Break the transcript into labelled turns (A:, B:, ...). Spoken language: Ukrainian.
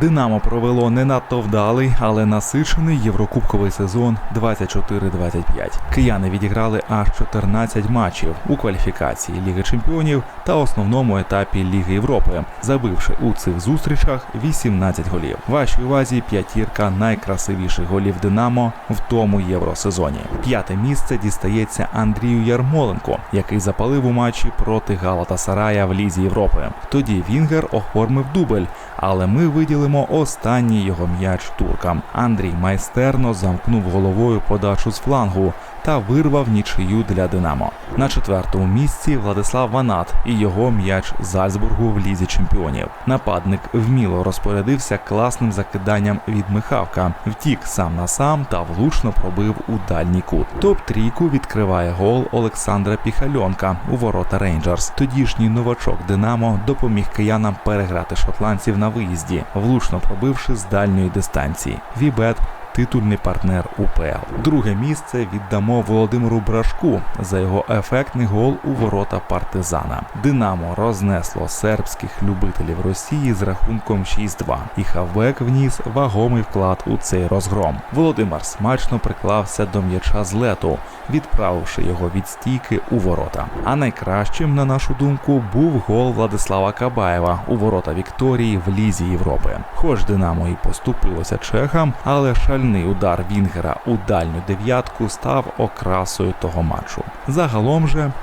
A: Динамо провело не надто вдалий, але насичений єврокубковий сезон 24-25. Кияни відіграли аж 14 матчів у кваліфікації Ліги Чемпіонів та основному етапі Ліги Європи, забивши у цих зустрічах 18 голів. Вашій увазі п'ятірка найкрасивіших голів Динамо в тому євросезоні. П'яте місце дістається Андрію Ярмоленко, який запалив у матчі проти Галатасарая в Лізі Європи. Тоді Вінгер оформив дубль, але ми виділимо останній його м'яч туркам. Андрій майстерно замкнув головою подачу з флангу та вирвав нічию для Динамо. На четвертому місці Владислав Ванат і його м'яч Зальцбургу в лізі чемпіонів. Нападник вміло розпорядився класним закиданням від Михавка, втік сам на сам та влучно пробив у дальній кут. Топ трійку відкриває гол Олександра Піхальонка у ворота Рейнджерс. Тодішній новачок Динамо допоміг киянам переграти шотландців на виїзді, влучно пробивши з дальньої дистанції. Вібет титульний партнер УПЛ. Друге місце віддамо Володимиру Брашку за його ефектний гол у ворота партизана. Динамо рознесло сербських любителів Росії з рахунком 6-2, і Хавбек вніс вагомий вклад у цей розгром. Володимир смачно приклався до м'яча з лету, відправивши його від стійки у ворота. А найкращим, на нашу думку, був гол Владислава Кабаєва у ворота Вікторії в Лізі Європи. Хоч Динамо і поступилося чехам, але шальний удар Вінгера у дальню дев'ятку став окрасою того матчу. Загалом же